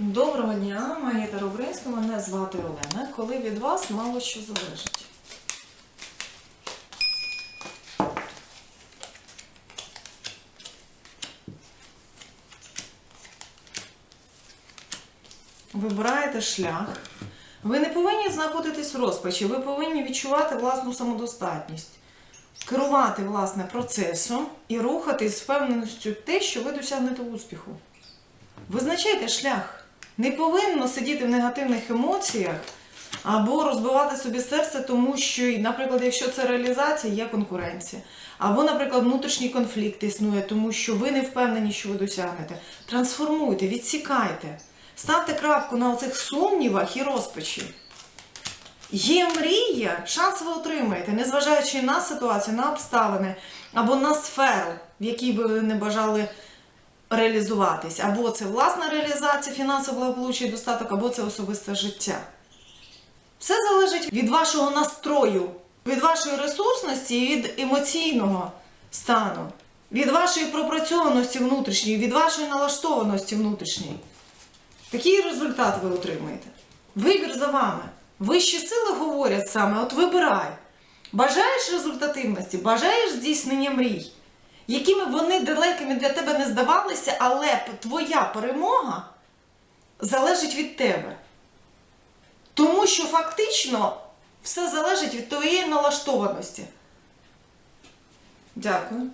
Доброго дня, Магіта Рубринська, мене звати Олена. Коли від вас мало що залежить. Вибираєте шлях. Ви не повинні знаходитись в розпачі, ви повинні відчувати власну самодостатність, керувати власне процесом і рухатись з впевненістю те, що ви досягнете успіху. Визначайте шлях. Не повинно сидіти в негативних емоціях або розбивати собі серце, тому що, наприклад, якщо це реалізація, є конкуренція. Або, наприклад, внутрішній конфлікт існує, тому що ви не впевнені, що ви досягнете. Трансформуйте, відсікайте. Ставте крапку на оцих сумнівах і розпачі. Є мрія, шанс ви отримаєте, незважаючи на ситуацію, на обставини або на сферу, в якій би ви не бажали реалізуватись. Або це власна реалізація, фінансове благополуччя і достаток, або це особисте життя. Все залежить від вашого настрою, від вашої ресурсності від емоційного стану, від вашої пропрацьованості внутрішньої, від вашої налаштованості внутрішньої. Такий результат ви отримаєте. Вибір за вами. Вищі сили говорять саме: от вибирай. Бажаєш результативності, бажаєш здійснення мрій, якими вони далекими для тебе не здавалися, але твоя перемога залежить від тебе. Тому що фактично все залежить від твоєї налаштованості. Дякую.